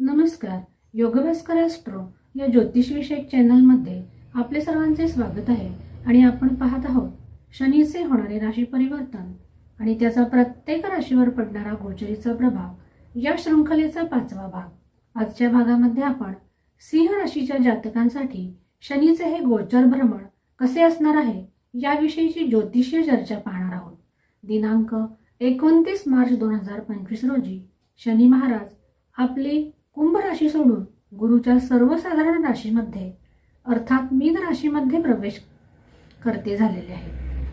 नमस्कार. योगभास्कर ॲस्ट्रो या ज्योतिषविषयक चॅनलमध्ये आपले सर्वांचे स्वागत आहे आणि आपण पाहत आहोत शनीचे होणारे राशी परिवर्तन आणि त्याचा प्रत्येक राशीवर पडणारा गोचरीचा प्रभाव या शृंखलेचा पाचवा भाग. आजच्या भागामध्ये आपण सिंह राशीच्या जातकांसाठी शनीचे हे गोचर भ्रमण कसे असणार आहे याविषयीची ज्योतिषीय चर्चा पाहणार आहोत. दिनांक एकोणतीस मार्च दोन हजार पंचवीस रोजी शनी महाराज आपली कुंभ राशी सोडून गुरुच्या सर्वसाधारण राशीमध्ये अर्थात मीन राशीमध्ये प्रवेश करते झालेले आहे.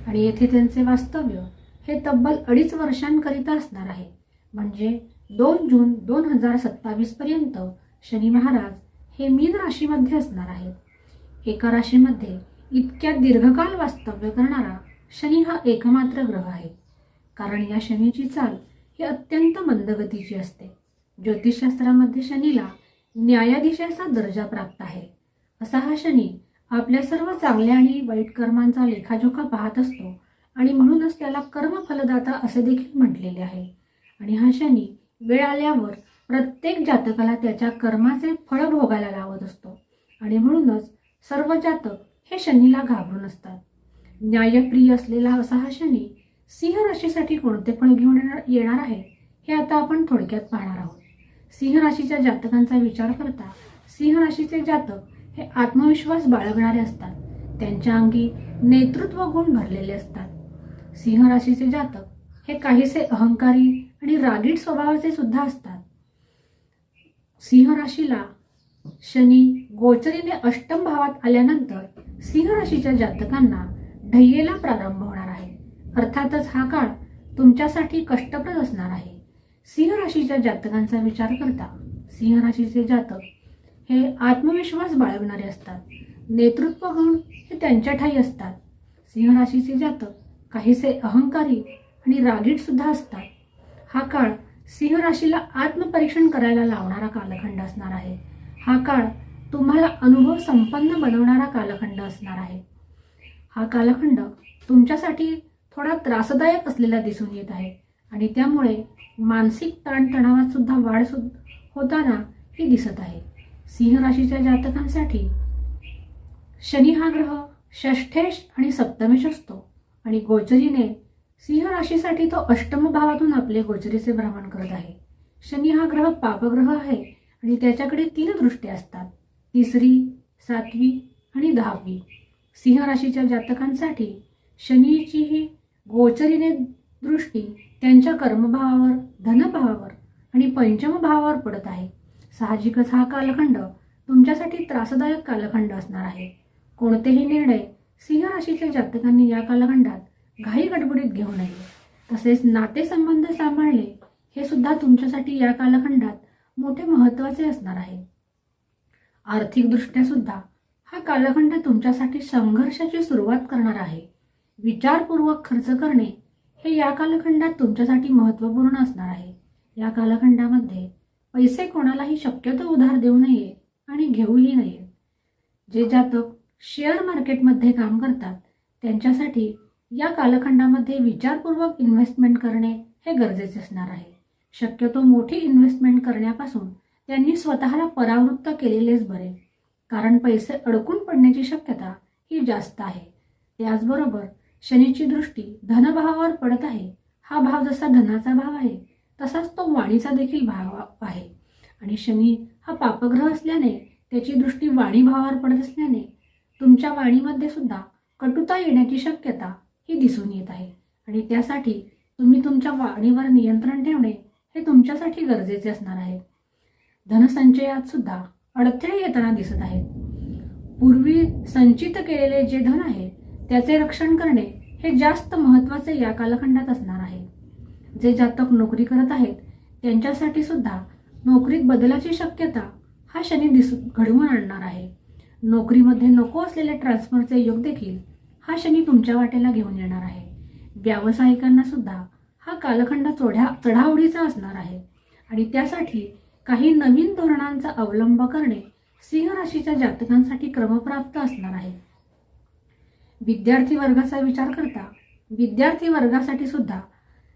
आणि येथे त्यांचे वास्तव्य हे तब्बल अडीच वर्षांकरिता असणार आहे. म्हणजे दोन जून दोन हजार सत्तावीस पर्यंत शनी महाराज हे मीन राशीमध्ये असणार आहेत. एका राशीमध्ये इतक्या दीर्घकाल वास्तव्य करणारा शनी हा एकमात्र ग्रह आहे. कारण या शनीची चाल ही अत्यंत मंदगतीची असते. ज्योतिषशास्त्रामध्ये शनीला न्यायाधीशाचा दर्जा प्राप्त आहे. असा हा शनी आपल्या सर्व चांगल्या आणि वाईट कर्मांचा लेखाजोखा पाहत असतो आणि म्हणूनच त्याला कर्मफलदाता असे देखील म्हटलेले आहे. आणि हा शनी वेळ आल्यावर प्रत्येक जातकाला त्याच्या कर्माचे फळ भोगायला लावत असतो. आणि म्हणूनच सर्व जातक हे शनीला घाबरून असतात. न्यायप्रिय असलेला असा हा शनी सिंह राशीसाठी कोणते फळ घेऊन येणार- येणार आहे हे आता आपण थोडक्यात पाहणार आहोत. सिंह राशीच्या जातकांचा विचार करता सिंह राशीचे जातक हे आत्मविश्वास बाळगणारे असतात. त्यांच्या अंगी नेतृत्व गुण भरलेले असतात. सिंह राशीचे जातक हे काहीसे अहंकारी आणि रागीट स्वभावाचे सुद्धा असतात. सिंह राशीला शनी गोचरीने अष्टम भावात आल्यानंतर सिंह राशीच्या जातकांना ढय्येला प्रारंभ होणार आहे. अर्थातच हा काळ तुमच्यासाठी कष्टप्रद असणार आहे. सिंह राशीच्या जातकांचा विचार करता सिंह राशीचे जातक हे आत्मविश्वास बाळगणारे असतात. नेतृत्व गुण हे त्यांच्या ठाई असतात. सिंह राशीचे जातक काहीसे अहंकारी आणि रागीट सुद्धा असतात. हा काळ सिंह राशीला आत्मपरीक्षण करायला लावणारा कालखंड असणार आहे. हा काळ तुम्हाला अनुभव संपन्न बनवणारा कालखंड असणार आहे. हा कालखंड तुमच्यासाठी थोडा त्रासदायक असलेला दिसून येत आहे. आणि त्यामुळे मानसिक ताणतणावात सुद्धा वाढ सु होताना हे दिसत आहे. सिंह राशीच्या जातकांसाठी शनी हा ग्रह षष्ठेश आणि सप्तमेश असतो. आणि गोचरीने सिंह राशीसाठी तो अष्टम भावातून आपले गोचरीचे भ्रमण करत आहे. शनी हा ग्रह पापग्रह आहे आणि त्याच्याकडे तीन दृष्ट्या असतात. तिसरी सातवी आणि दहावी. सिंह राशीच्या जातकांसाठी शनीची ही गोचरीने दृष्टी त्यांच्या कर्मभावावर धनभावावर आणि पंचम भावावर पडत आहे. साहजिकच हा कालखंड तुमच्यासाठी त्रासदायक कालखंड असणार आहे. कोणतेही निर्णय सिंह राशीच्या जातकांनी या कालखंडात घाई गडबडीत घेऊ नये. तसेच नातेसंबंध सांभाळणे हे सुद्धा तुमच्यासाठी या कालखंडात मोठे महत्त्वाचे असणार आहे. आर्थिकदृष्ट्या सुद्धा हा कालखंड तुमच्यासाठी संघर्षाची सुरुवात करणार आहे. विचारपूर्वक खर्च करणे हे या कालखंडात तुमच्यासाठी महत्त्वपूर्ण असणार आहे. या कालखंडामध्ये पैसे कोणालाही शक्यतो उधार देऊ नये आणि घेऊही नये. जे जातक शेअर मार्केटमध्ये काम करतात त्यांच्यासाठी या कालखंडामध्ये विचारपूर्वक इन्व्हेस्टमेंट करणे हे गरजेचे असणार आहे. शक्यतो मोठी इन्व्हेस्टमेंट करण्यापासून त्यांनी स्वतःला परावृत्त केलेलेच बरे. कारण पैसे अडकून पडण्याची शक्यता ही जास्त आहे. त्याचबरोबर शनीची दृष्टी धनभावावर पडत आहे. हा भाव जसा धनाचा भाव आहे तसाच तो वाणीचा देखील भाव आहे. आणि शनी हा पापग्रह असल्याने त्याची दृष्टी वाणी भावावर पडत असल्याने तुमच्या वाणीमध्ये सुद्धा कटुता येण्याची शक्यता ही दिसून येत आहे. आणि त्यासाठी तुम्ही तुमच्या वाणीवर नियंत्रण ठेवणे हे तुमच्यासाठी गरजेचे असणार आहे. धनसंचयात सुद्धा अडथळे येताना दिसत आहेत. पूर्वी संचित केलेले जे धन आहे त्याचे रक्षण करणे हे जास्त महत्त्वाचे या कालखंडात असणार आहे. जे जातक नोकरी करत आहेत त्यांच्यासाठी सुद्धा नोकरीत बदलाची शक्यता हा शनी दिस घडवून आणणार आहे. नोकरीमध्ये नको असलेले ट्रान्सफरचे योग देखील हा शनी तुमच्या वाटेला घेऊन येणार आहे. व्यावसायिकांना सुद्धा हा कालखंड चोढ्या चढावडीचा असणार आहे. आणि त्यासाठी काही नवीन धोरणांचा अवलंब करणे सिंह राशीच्या जातकांसाठी क्रमप्राप्त असणार आहे. विद्यार्थी वर्गाचा विचार करता विद्यार्थी वर्गासाठी सुद्धा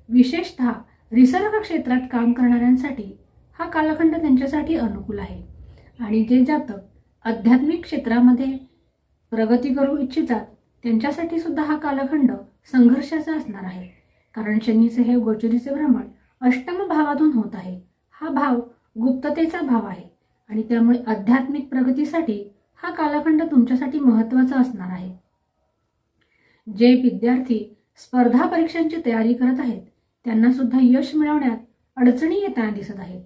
विशेषतः रिसर्ग क्षेत्रात काम करणाऱ्यांसाठी हा कालखंड त्यांच्यासाठी अनुकूल आहे. आणि जे जातक आध्यात्मिक क्षेत्रामध्ये प्रगती करू इच्छितात त्यांच्यासाठी सुद्धा हा कालखंड संघर्षाचा असणार आहे. कारण शनीचे हे गोचरीचे भ्रमण अष्टम भावातून होत आहे. हा भाव गुप्ततेचा भाव आहे. आणि त्यामुळे आध्यात्मिक प्रगतीसाठी हा कालखंड तुमच्यासाठी महत्त्वाचा असणार आहे. जे विद्यार्थी स्पर्धा परीक्षांची तयारी करत आहेत त्यांना सुद्धा यश मिळवण्यात अडचणी येताना दिसत आहेत.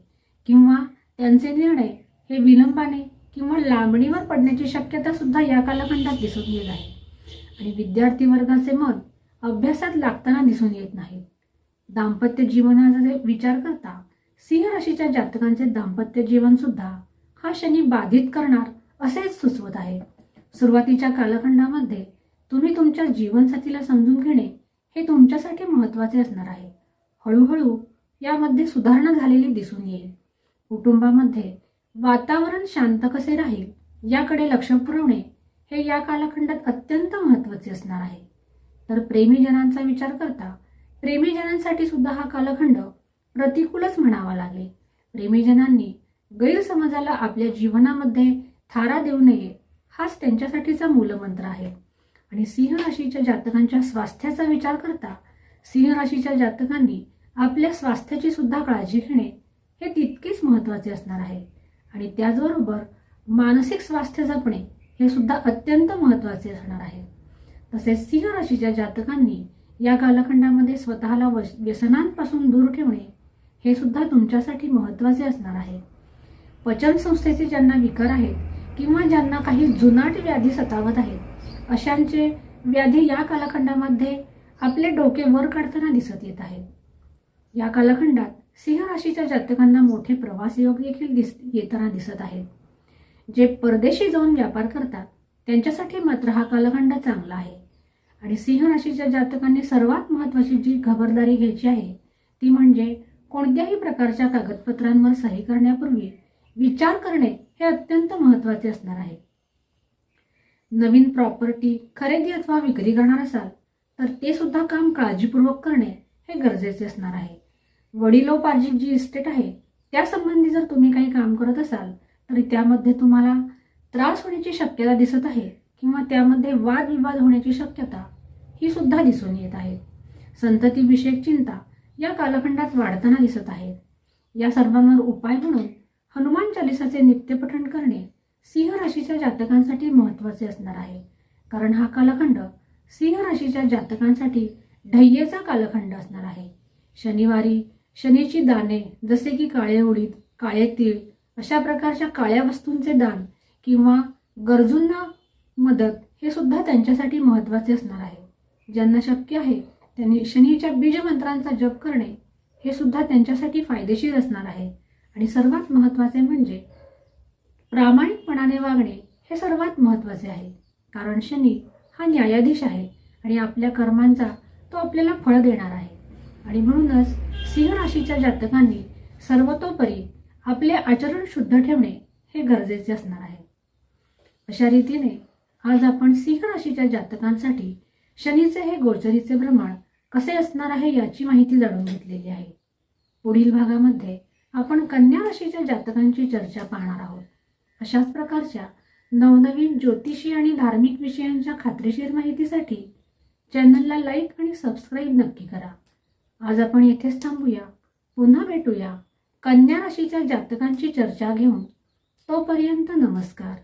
किंवा त्यांचे निर्णय हे विलंबाने किंवा लांबणीवर पडण्याची शक्यता सुद्धा या कालखंडात दिसून येत आहे. आणि विद्यार्थी वर्गाचे मन अभ्यासात लागताना दिसून येत नाही. दाम्पत्य जीवनाचा विचार करता सिंह राशीच्या जातकांचे दाम्पत्य जीवन सुद्धा हा शनी बाधित करणार असेच सुचवत आहे. सुरुवातीच्या कालखंडामध्ये तुम्ही तुमच्या जीवनसाथीला समजून घेणे हे तुमच्यासाठी महत्त्वाचे असणार आहे. हळूहळू यामध्ये सुधारणा झालेली दिसून येईल. कुटुंबामध्ये वातावरण शांत कसे राहील याकडे लक्ष पुरवणे हे या कालखंडात अत्यंत महत्त्वाचे असणार आहे. तर प्रेमीजनांचा विचार करता प्रेमीजनांसाठी सुद्धा हा कालखंड प्रतिकूलच म्हणावा लागेल. प्रेमीजनांनी गैरसमजाला आपल्या जीवनामध्ये थारा देऊ नये हाच त्यांच्यासाठीचा मूलमंत्र आहे. आणि सिंह राशीच्या जातकांच्या स्वास्थ्याचा विचार करता सिंह राशीच्या जातकांनी आपल्या स्वास्थ्याची सुद्धा काळजी घेणे हे तितकेच महत्त्वाचे असणार आहे. आणि त्याचबरोबर मानसिक स्वास्थ्य जपणे हे सुद्धा अत्यंत महत्त्वाचे असणार आहे. तसेच सिंह राशीच्या जातकांनी या कालखंडामध्ये स्वतःला व्यसनांपासून दूर ठेवणे हे सुद्धा तुमच्यासाठी महत्त्वाचे असणार आहे. पचन संस्थेचे ज्यांना विकार आहेत किंवा ज्यांना काही जुनाट व्याधी सतावत आहेत अशांचे व्याधी या कालखंडामध्ये आपले डोके वर काढताना दिसत येत आहेत. या कालखंडात सिंह राशीच्या जातकांना मोठे प्रवास योग देखील दिस येताना दिसत आहेत. जे परदेशी जाऊन व्यापार करतात त्यांच्यासाठी मात्र हा कालखंड चांगला आहे. आणि सिंह राशीच्या जातकांनी सर्वात महत्त्वाची जी खबरदारी घ्यायची आहे ती म्हणजे कोणत्याही प्रकारच्या कागदपत्रांवर सही करण्यापूर्वी विचार करणे हे अत्यंत महत्त्वाचे असणार आहे. नवीन प्रॉपर्टी खरेदी अथवा विक्री करणार असाल तर ते सुद्धा काम काळजीपूर्वक करणे हे गरजेचे असणार आहे. वडिलोपार्जित जी इस्टेट आहे त्यासंबंधी जर तुम्ही काही काम करत असाल तरी त्यामध्ये तुम्हाला त्रास होण्याची शक्यता दिसत आहे किंवा त्यामध्ये वादविवाद होण्याची शक्यता ही सुद्धा दिसून येत आहे. संततीविषयक चिंता या कालखंडात वाढताना दिसत आहेत. या सर्वांवर उपाय म्हणून हनुमान चालिसाचे नित्यपठण करणे सिंह राशीच्या जातकांसाठी महत्त्वाचे असणार आहे. कारण हा कालखंड सिंह राशीच्या जातकांसाठी ढय्येचा कालखंड असणार आहे. शनिवारी शनीची दाने जसे की काळे उडीद काळे तीळ अशा प्रकारच्या काळ्या वस्तूंचे दान किंवा गरजूंना मदत हे सुद्धा त्यांच्यासाठी महत्त्वाचे असणार आहे. ज्यांना शक्य आहे त्यांनी शनीच्या बीजमंत्रांचा जप करणे हे सुद्धा त्यांच्यासाठी फायदेशीर असणार आहे. आणि सर्वात महत्त्वाचे म्हणजे प्रामाणिकपणाने वागणे हे सर्वात महत्त्वाचे आहे. कारण शनी हा न्यायाधीश आहे आणि आपल्या कर्मांचा तो आपल्याला फळ देणार आहे. आणि म्हणूनच सिंह राशीच्या जातकांनी सर्वतोपरी आपले आचरण शुद्ध ठेवणे हे गरजेचे असणार आहे. अशा रीतीने आज आपण सिंह राशीच्या जातकांसाठी शनीचे हे गोचरीचे भ्रमण कसे असणार आहे याची माहिती जाणून घेतलेली आहे. पुढील भागामध्ये आपण कन्या राशीच्या जातकांची चर्चा पाहणार आहोत. अशाच प्रकारच्या नवनवीन ज्योतिषी आणि धार्मिक विषयांच्या खात्रीशीर माहितीसाठी चॅनलला लाईक आणि सबस्क्राईब नक्की करा. आज आपण येथेच थांबूया. पुन्हा भेटूया कन्या राशीच्या जातकांची चर्चा घेऊन. तोपर्यंत नमस्कार.